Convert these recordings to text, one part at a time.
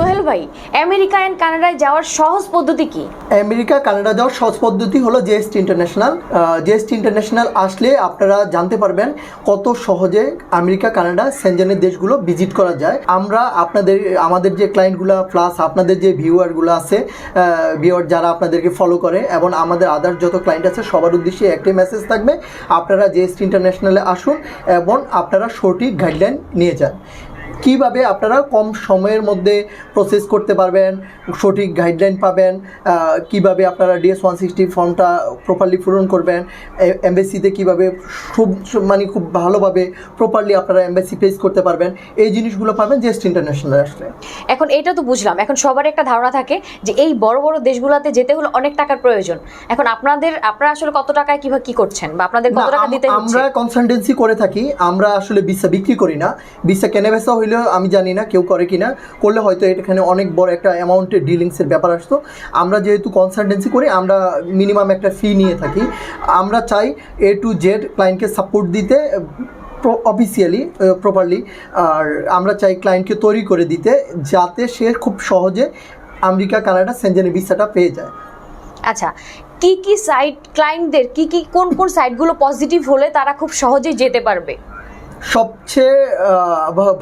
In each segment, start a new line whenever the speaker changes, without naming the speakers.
সোহেল ভাই, America and কানাডায় যাওয়ার সহজ পদ্ধতি কি?
আমেরিকা, কানাডা যাওয়ার সহজ পদ্ধতি হলো জেএসটি ইন্টারন্যাশনাল জেএসটি ইন্টারন্যাশনাল আসলে আপনারা জানতে পারবেন কত সহজে আমেরিকা, কানাডা সেনজেনের দেশগুলো ভিজিট করা যায়। আমরা আপনাদের, আমাদের যে ক্লায়েন্টগুলো প্লাস আপনাদের যে ভিউয়ারগুলো আছে ভিউয়ার যারা আপনাদেরকে ফলো করে এবং আমাদের আদার যত ক্লায়েন্ট আছে, সবার উদ্দেশ্যে একটাই মেসেজ থাকবে, আপনারা জেএসটি ইন্টারন্যাশনালে আসুন এবং আপনারা সঠিক গাইডলাইন নিয়ে যান। কীভাবে আপনারা কম সময়ের মধ্যে প্রসেস করতে পারবেন সঠিক গাইডলাইন পাবেন কীভাবে আপনারা ডিএস ওয়ান সিক্সটি ফর্মটা প্রপারলি পূরণ করবেন এমবেসিতে কীভাবে খুব মানে খুব ভালোভাবে প্রপারলি আপনারা এমবেসি ফেস করতে পারবেন এই জিনিসগুলো পাবেন জেস্ট ইন্টারন্যাশনাল আসলে।
এখন এটা তো বুঝলাম এখন সবার একটা ধারণা থাকে যে এই বড় বড় দেশগুলোতে যেতে হলে অনেক টাকার প্রয়োজন। এখন আপনাদের আপনারা আসলে কত টাকায় কীভাবে কি করছেন বা আপনাদের কত টাকা দিতে হচ্ছে?
আমরা কনসালটেন্সি করে থাকি আমরা আসলে ভিসা বিক্রি করি না ভিসা কেনে বেচা হইলেও আমি জানি না কেউ করে কিনা, করলে হয়তো এখানে অনেক বড় একটা অ্যামাউন্টের ডিলিংসের ব্যাপার আসতো। আমরা যেহেতু কনসালটেন্সি করি, আমরা মিনিমাম একটা ফি নিয়ে থাকি। আমরা চাই এ টু জেড ক্লায়েন্টকে সাপোর্ট দিতে অফিসিয়ালি প্রপারলি আর আমরা চাই ক্লায়েন্টকে তৈরি করে দিতে, যাতে সে খুব সহজে আমেরিকা, কানাডা সেনজেনের ভিসাটা পেয়ে যায়।
আচ্ছা কি কি সাইট ক্লায়েন্টদের কি কি, কোন কোন সাইটগুলো পজিটিভ হলে তারা খুব সহজেই যেতে পারবে?
সবচেয়ে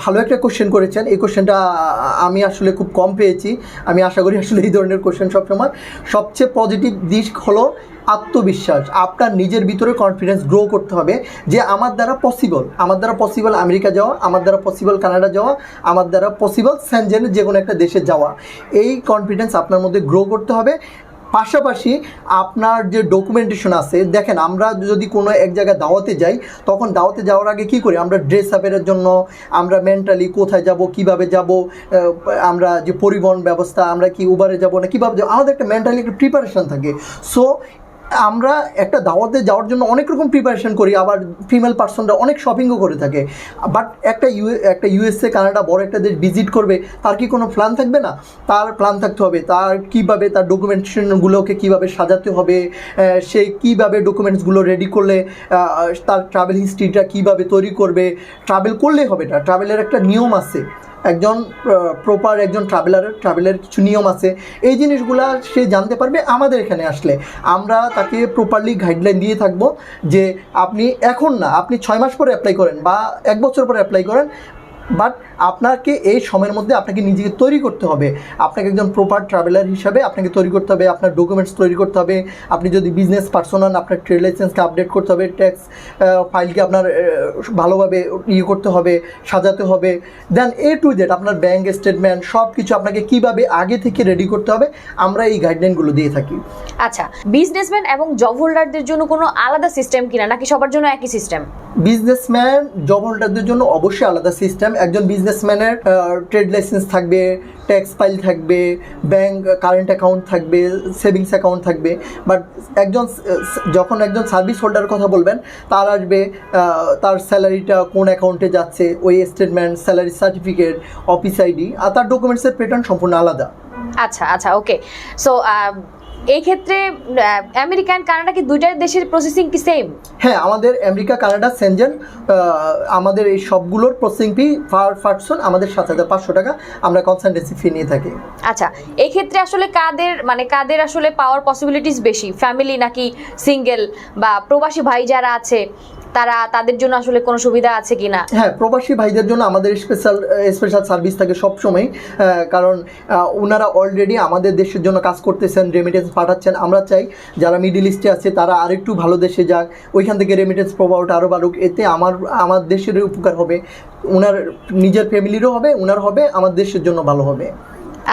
ভালো একটা কোশ্চেন করেছেন। এই কোশ্চেনটা আমি আসলে খুব কম পেয়েছি। আমি আশা করি আসলে এই ধরনের কোশ্চেন সবসময়। সবচেয়ে পজিটিভ দিক হলো আত্মবিশ্বাস। আপনার নিজের ভিতরে কনফিডেন্স গ্রো করতে হবে যে আমার দ্বারা পসিবল আমার দ্বারা পসিবল আমেরিকা যাওয়া, আমার দ্বারা পসিবল কানাডা যাওয়া, আমার দ্বারা পসিবল স্যানজেনের যে কোনো একটা দেশে যাওয়া। এই কনফিডেন্স আপনার মধ্যে গ্রো করতে হবে। পাশাপাশি আপনার যে ডকুমেন্টেশন আছে, দেখেন আমরা যদি কোনো এক জায়গায় দাওয়াতে যাই, তখন দাওয়াতে যাওয়ার আগে কি করি? আমরা ড্রেস আপের জন্য, আমরা মেন্টালি কোথায় যাব, কীভাবে যাব আমরা যে পরিবহন ব্যবস্থা, আমরা কি উবারে যাব না, কীভাবে যাব? আমাদের একটা মেন্টালি একটা প্রিপারেশন থাকে। সো আমরা একটা দাওয়াতে যাওয়ার জন্য অনেক রকম প্রিপারেশন করি, আবার ফিমেল পার্সনরা অনেক শপিংও করে থাকে। বাট একটা ইউ একটা ইউএসএ কানাডা বড় একটা দেশ ভিজিট করবে, তার কি কোনো প্ল্যান থাকবে না? তার প্ল্যান থাকতে হবে, তার কীভাবে তার ডকুমেন্টেশনগুলোকে কীভাবে সাজাতে হবে সে কীভাবে ডকুমেন্টসগুলো রেডি করলে তার ট্রাভেল হিস্ট্রিটা কীভাবে তৈরি করবে। ট্রাভেল করলেই হবে না ট্রাভেলের একটা নিয়ম আছে। একজন প্রপার একজন ট্রাভেলারের ট্রাভেলের কিছু নিয়ম আছে। এই জিনিসগুলো সে জানতে পারবে আমাদের এখানে আসলে। আমরা তাকে প্রপারলি গাইডলাইন দিয়ে থাকব যে আপনি এখন না, আপনি ছয় মাস পরে অ্যাপ্লাই করেন বা এক বছর পরে অ্যাপ্লাই করেন বাট আপনাকে এই সময়ের মধ্যে আপনাকে নিজেকে তৈরি করতে হবে। আপনাকে একজন প্রপার ট্রাভেলার হিসাবে আপনাকে তৈরি করতে হবে আপনার ডকুমেন্টস তৈরি করতে হবে আপনি যদি বিজনেস পার্সন হন আপনার ট্রেড লাইসেন্সকে আপডেট করতে হবে ট্যাক্স ফাইলকে আপনার ভালোভাবে ইয়ে করতে হবে সাজাতে হবে। দেন এ টু জেড আপনার ব্যাঙ্ক স্টেটমেন্ট সব কিছু আপনাকে কীভাবে আগে থেকে রেডি করতে হবে আমরা এই গাইডলাইনগুলো দিয়ে থাকি।
আচ্ছা বিজনেসম্যান এবং জব হোল্ডারদের জন্য কোনো আলাদা সিস্টেম কিনা নাকি সবার জন্য একই সিস্টেম
বিজনেসম্যান জব হোল্ডারদের জন্য অবশ্যই আলাদা সিস্টেম একজন বিজনেসম্যানের ট্রেড লাইসেন্স থাকবে ট্যাক্স ফাইল থাকবে ব্যাংক কারেন্ট অ্যাকাউন্ট থাকবে সেভিংস অ্যাকাউন্ট থাকবে। বাট একজন যখন একজন সার্ভিস হোল্ডার কথা বলবেন, তার আসবে তার স্যালারিটা কোন অ্যাকাউন্টে যাচ্ছে, ওই statement salary certificate office ID আর তার ডকুমেন্টসের প্যাটার্ন সম্পূর্ণ আলাদা।
আচ্ছা আচ্ছা ওকে সো এই ক্ষেত্রে আমেরিকান কানাডা কি দুইটার দেশের প্রসেসিং কি সেম
হ্যাঁ আমাদের আমেরিকা কানাডা সেনজেন আমাদের এই সবগুলোর প্রসেসিং ফি পার পার্সন আমাদের সাত হাজার পাঁচশো টাকা আমরা কনসালটেন্সি ফি নিয়ে থাকি।
আচ্ছা এই ক্ষেত্রে আসলে কাদের মানে কাদের আসলে পাওয়ার পসিবিলিটিস বেশি? ফ্যামিলি নাকি সিঙ্গেল বা প্রবাসী ভাই যারা আছে তারা তাদের জন্য আসলে কোনো সুবিধা আছে কিনা?
হ্যাঁ প্রবাসী ভাইদের জন্য আমাদের স্পেশাল স্পেশাল সার্ভিস থাকে সবসময় কারণ ওনারা অলরেডি আমাদের দেশের জন্য কাজ করতেছেন রেমিটেন্স পাঠাচ্ছেন। আমরা চাই যারা মিডিল ইস্টে আছে তারা আরেকটু ভালো দেশে যাক, ওইখান থেকে রেমিটেন্স প্রভাবটা আরও বাড়ুক। এতে আমার আমার দেশের উপকার হবে। ওনার নিজের ফ্যামিলিরও হবে ওনার হবে, আমার দেশের জন্য ভালো হবে।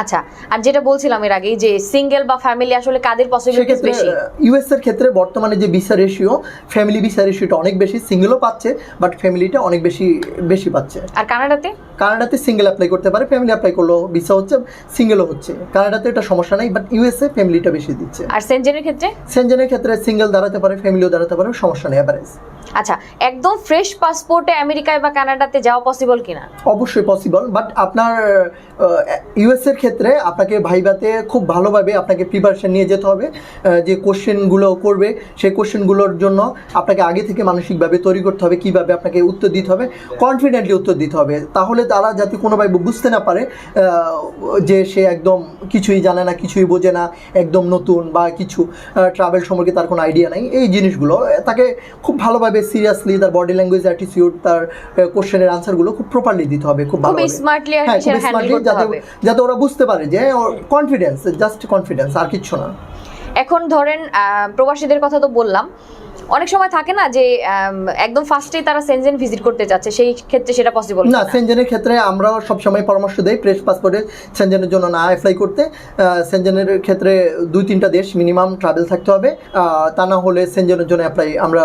আচ্ছা আর যেটা বলছিলাম এর আগেই যে সিঙ্গেল বা ফ্যামিলি আসলে কাদের পসিবিলিটিস বেশি?
ইউএস এর ক্ষেত্রে বর্তমানে যে ভিসা রেশিও ফ্যামিলি ভিসা রেশিওটা অনেক বেশি সিঙ্গেলও পাচ্ছে বাট ফ্যামিলিটা অনেক বেশি বেশি পাচ্ছে।
আর কানাডাতে?
কানাডাতে সিঙ্গেল অ্যাপ্লাই করতে পারে ফ্যামিলি অ্যাপ্লাই করলেও ভিসা হচ্ছে সিঙ্গেলও হচ্ছে। কানাডাতে এটা সমস্যা নাই বাট ইউএসএ ফ্যামিলিটা বেশি দিচ্ছে।
আর সেনজেনের ক্ষেত্রে?
সেনজেনের ক্ষেত্রে সিঙ্গেল দাঁড়াতে পারে ফ্যামিলিও দাঁড়াতে পারে সমস্যা নেই অ্যাভারেজ
আচ্ছা একদম ফ্রেশ পাসপোর্টে আমেরিকায় বা কানাডাতে যাওয়া পসিবল কিনা?
অবশ্যই পসিবল বাট আপনার ইউএস এর ক্ষেত্রে আপনাকে ভাইভাতে খুব ভালোভাবে আপনাকে প্রিপারেশন নিয়ে যেতে হবে যে কোশ্চেনগুলো করবে সেই কোশ্চেনগুলোর জন্য আপনাকে আগে থেকে মানসিকভাবে তৈরি করতে হবে কীভাবে আপনাকে উত্তর দিতে হবে কনফিডেন্টলি উত্তর দিতে হবে। তাহলে তারা যাতে কোনোভাবে বুঝতে না পারে যে সে একদম কিছুই জানে না কিছুই বোঝে না একদম নতুন বা কিছু ট্রাভেল সম্পর্কে তার কোনো আইডিয়া নাই। এই জিনিসগুলো তাকে খুব ভালোভাবে সিরিয়াসলি তার বডি ল্যাঙ্গুয়েজ অ্যাটিটিউড তার কোশ্চেনের আনসারগুলো খুব প্রপারলি দিতে হবে খুব ভালো হ্যাঁ যাতে যাতে ওরা বুঝতে পারে যে কনফিডেন্স জাস্ট কনফিডেন্স আর কিচ্ছু না।
এখন ধরেন প্রবাসীদের কথা তো বললাম অনেক সময় থাকে না যে একদম ফার্স্টেই তারা সেনজেন ভিজিট করতে যাচ্ছে সেই ক্ষেত্রে সেটা পসিবল
না সেনজেনের ক্ষেত্রে আমরাও সবসময় পরামর্শ দেই প্রেস পাসপোর্টে সেনজেনের জন্য না অ্যাপ্লাই করতে। সেনজেনের ক্ষেত্রে দুই তিনটা দেশ মিনিমাম ট্রাভেল থাকতে হবে। তা না হলে সেনজেনের জন্য অ্যাপ্লাই আমরা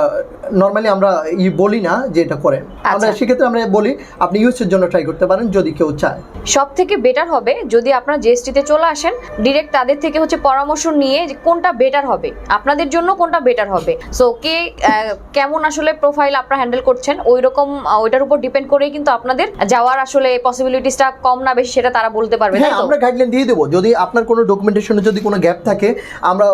নর্মালি আমরা ই বলি না যে এটা করেন। আমরা
আচ্ছা।
সেক্ষেত্রে আমরা বলি আপনি ইউএসের জন্য ট্রাই করতে পারেন যদি কেউ চায়।
সব থেকে বেটার হবে যদি আপনারা জিএসটিতে চলে আসেন ডিরেক্ট তাদের থেকে হচ্ছে পরামর্শ নিয়ে যে কোনটা বেটার হবে আপনাদের জন্য কোনটা বেটার হবে। সো কে আহ, কেমন আসলে প্রোফাইল আপনারা হ্যান্ডেল করছেন ওই রকম ওইটার উপর ডিপেন্ড করেই কিন্তু আপনাদের যাওয়ার আসলে পসিবিলিটিসটা কম না বেশি সেটা তারা বলতে পারবে
হ্যাঁ আমরা গাইডলাইন দিয়ে দেবো। যদি আপনার কোনো ডকুমেন্টেশনে যদি কোনো গ্যাপ থাকে আমরা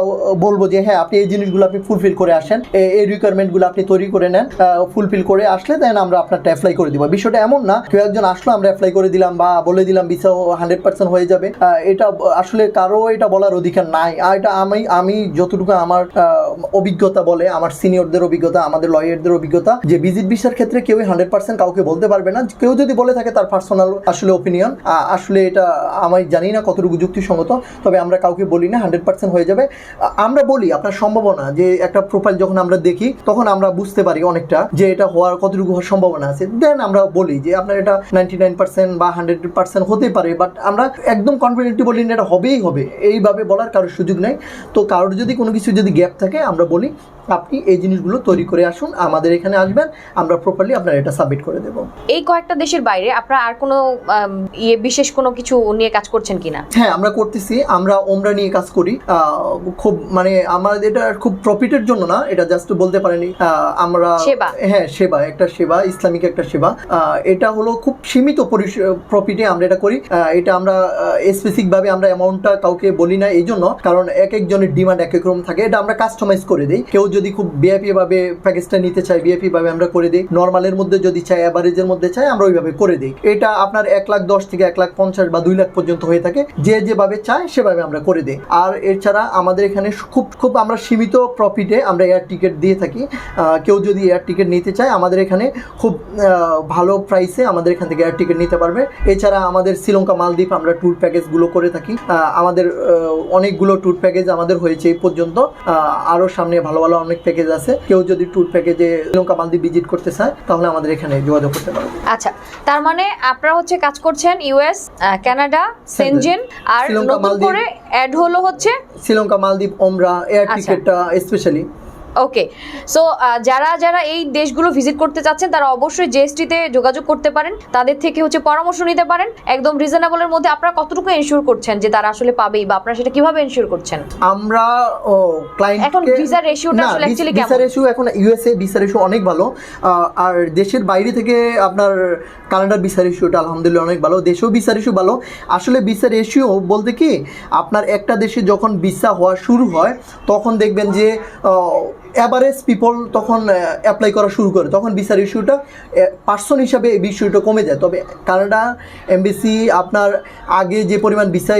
বলব যে হ্যাঁ আপনি এই জিনিসগুলো আপনি ফুলফিল করে আসেন। এই রিকোয়ারমেন্টগুলো আপনি তৈরি করে নেন ফুলফিল করে আসলে দেন আমরা আপনারটা অ্যাপ্লাই করে দিব। বিষয়টা এমন না কেউ একজন আসলো আমরা অ্যাপ্লাই করে দিলাম বা বলে দিলাম ভিসা হান্ড্রেড পার্সেন্ট হয়ে যাবে। এটা আসলে কারও এটা বলার অধিকার নাই। আর এটা আমি আমি যতটুকু আমার অভিজ্ঞতা বলে আমার সিনিয়রদের অভিজ্ঞতা, আমাদের লয়ারদের অভিজ্ঞতা, যে ভিজিট ভিসার ক্ষেত্রে কেউই হান্ড্রেড পার্সেন্ট কাউকে বলতে পারবে না। কেউ যদি বলে থাকে তার পার্সোনাল আসলে ওপিনিয়ন আসলে এটা আমি জানি না কতটুকু যুক্তিসঙ্গত, তবে আমরা কাউকে বলি না, হান্ড্রেড পার্সেন্ট হয়ে যাবে। আমরা বলি, আপনার সম্ভাবনা, যে একটা প্রোফাইল যখন আমরা দেখি, তখন আমরা বুঝতে পারি অনেকটা যে এটা হওয়ার কতটুকু হওয়ার সম্ভাবনা আছে। দেন আমরা বলি যে আপনার এটা নাইনটি নাইন পার্সেন্ট বা হান্ড্রেড পার্সেন্ট হতে পারে বাট আমরা একদম কনফিডেন্টলি বলি না, এটা হবেই হবে। এইভাবে বলার কারোর সুযোগ নেই। তো কারোর যদি কোনো কিছু যদি গ্যাপ থাকে, আমরা বলি, আপনি এই জিনিসগুলো তৈরি করে আসুন আমাদের এখানে আসবেন আমরা প্রপারলি আপনার এটা সাবমিট করে দেবো।
এই কয়েকটা দেশের বাইরে আপনারা আর কোনো ইয়ে বিশেষ কোনো কিছু নিয়ে কাজ করছেন কিনা?
হ্যাঁ আমরা করতেছি আমরা ওমরা নিয়ে কাজ করি। খুব মানে আমাদের এটা খুব প্রফিটের জন্য না এটা জাস্ট বলতে পারেনি। আমরা
সেবা।
হ্যাঁ সেবা একটা সেবা ইসলামিক একটা সেবা। এটা হলো খুব সীমিত প্রফিটে আমরা এটা করি। এটা আমরা স্পেসিফিক ভাবে আমরা অ্যামাউন্টটা কাউকে বলি না এই জন্য। কারণ এক একজনের ডিমান্ড এক এক রকম থাকে এটা আমরা কাস্টমাইজ করে দিই। কেউ যদি খুব ভাবে প্যাকেজটা নিতে চাই ভাবে আমরা করে দিই। নর্মালের মধ্যে যদি চাই অ্যাভারেজের মধ্যে চাই, আমরা ওইভাবে করে দিই। এটা আপনার এক লাখ দশ থেকে এক লাখ পঞ্চাশ বা দুই লাখ পর্যন্ত হয়ে থাকে। যে যেভাবে চায়, সেভাবে আমরা করে দিই। আর এছাড়া আমাদের এখানে খুব খুব আমরা সীমিত প্রফিটে আমরা এয়ার টিকিট দিয়ে থাকি। কেউ যদি এয়ার টিকিট নিতে চায়, আমাদের এখানে খুব ভালো প্রাইসে আমাদের এখান থেকে এয়ার টিকিট নিতে পারবে। এছাড়া আমাদের শ্রীলঙ্কা মালদ্বীপ আমরা ট্যুর প্যাকেজগুলো করে থাকি। আমাদের অনেকগুলো ট্যুর প্যাকেজ আমাদের হয়েছে এই পর্যন্ত। আরও সামনে ভালো ভালো অনেক প্যাকেজ আছে। কেউ যদি ট্যুর প্যাকেজে শ্রীলঙ্কা মালদ্বীপ ভিজিট করতে চায় তাহলে আমাদের এখানে যোগাযোগ করতে পারবে
আচ্ছা তার মানে আপনারা হচ্ছে কাজ করছেন ইউএস কানাডা সেনজেন আর নতুন করে অ্যাড হলো হচ্ছে?
শ্রীলঙ্কা মালদ্বীপ ওমরা এয়ার টিকেটটা স্পেশালি
ওকে সো যারা যারা এই দেশগুলো ভিজিট করতে চাচ্ছেন তারা অবশ্যই জিএসটিতে যোগাযোগ করতে পারেন। তাদের থেকে হচ্ছে পরামর্শ নিতে পারেন। একদম রিজনেবলের মধ্যে আপনারা কতটুকু এনশিওর করছেন যে তারা আসলে পাবেই বা আপনারা সেটা কীভাবে এনশিওর করছেন?
আমরা ক্লায়েন্ট
এখন visa ratio টা আসলে actually কেমন?
ভিসা রেশিও এখন ইউএসএ ভিসা রেশিও অনেক ভালো। আর দেশের বাইরে থেকে আপনার কানাডার ভিসা রেশিওটা আলহামদুলিল্লাহ অনেক ভালো। দেশেও ভিসা রেশিও ভালো। আসলে ভিসা রেশিও বলতে কি আপনার একটা দেশে যখন ভিসা হওয়া শুরু হয় তখন দেখবেন যে অ্যাভারেজ পিপল তখন অ্যাপ্লাই করা শুরু করে। তখন ভিসা ইস্যুটা পার্সন হিসাবে এই বিষয়টা কমে যায়। তবে কানাডা এমবিসি আপনার আগে যে পরিমাণ ভিসা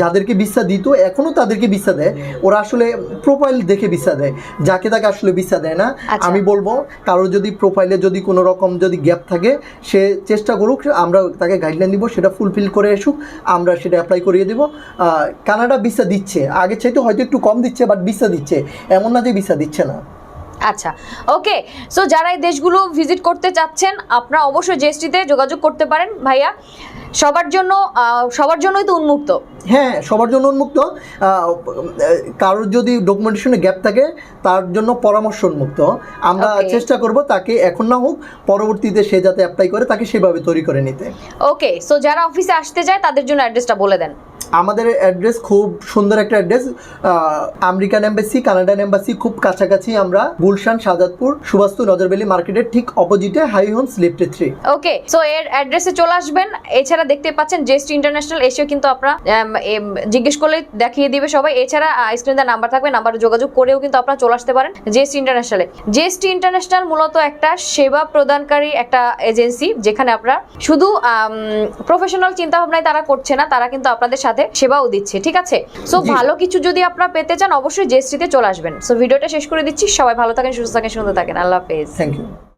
যাদেরকে ভিসা দিত এখনও তাদেরকে ভিসা দেয়। ওরা আসলে প্রোফাইল দেখে ভিসা দেয়। যাকে তাকে আসলে ভিসা দেয় না।
আচ্ছা।
আমি বলব কারোর যদি প্রোফাইলে যদি কোনো রকম যদি গ্যাপ থাকে সে চেষ্টা করুক আমরা তাকে গাইডলাইন দিব সেটা ফুলফিল করে আসুক আমরা সেটা অ্যাপ্লাই করিয়ে দেবো। কানাডা ভিসা দিচ্ছে। আগে চাইতে হয়তো একটু কম দিচ্ছে বাট ভিসা দিচ্ছে। এমন না যে ভিসা দিচ্ছে। না।
আচ্ছা ওকে সো যারা এই দেশগুলো ভিজিট করতে চাচ্ছেন আপনারা অবশ্যই জিএসটিতে যোগাযোগ করতে পারেন ভাইয়া। সবার জন্য সবার জন্যই তো উন্মুক্ত।
হ্যাঁ সবার জন্য উন্মুক্ত। কারোর যদি ডকুমেন্টেশনে গ্যাপ থাকে তার জন্য পরামর্শ উন্মুক্ত। আমরা চেষ্টা করব তাকে এখন না হোক পরবর্তীতে সে যাতে অ্যাপ্লাই করে তাকে সেভাবে তৈরি করে নিতে।
ওকে সো যারা অফিসে আসতে চায় তাদের জন্য অ্যাড্রেসটা বলে দেন।
আমাদের অ্যাড্রেস খুব সুন্দর একটা address American embassy, Canadian embassy, খুব কাছাকাছি আমরা গুলশান, শাহজাদপুর সুবাস্তু নজরবেলি মার্কেটের ঠিক অপোজিটে হাই হোমস লিফটে থ্রি।
ওকে, সো এর অ্যাড্রেসে চলে আসবেন। এছাড়া দেখতে পাচ্ছেন জেস্ট ইন্টারন্যাশনাল এসেও কিন্তু আপনারা জিজ্ঞেস করলে দেখিয়ে দিবে সবাই। এছাড়া স্ক্রিনে নাম্বার থাকবে নাম্বারে যোগাযোগ করেও কিন্তু আপনারা চলে আসতে পারেন জেস্ট ইন্টারন্যাশনালে জেস্ট ইন্টারন্যাশনাল মূলত একটা সেবা প্রদানকারী একটা এজেন্সি যেখানে আপনারা শুধু প্রফেশনাল চিন্তা ভাবনায় তারা করছে না, তারা কিন্তু আপনাদের সাথে সেবাও দিচ্ছে ঠিক আছে? সো ভালো কিছু যদি আপনারা পেতে চান অবশ্যই জেস্ট্রিতে চলে আসবেন। সো ভিডিওটা শেষ করে দিচ্ছি। সবাই ভালো থাকেন সুস্থ থাকেন সুন্দর থাকেন। আল্লাহ হাফেজ।
Thank you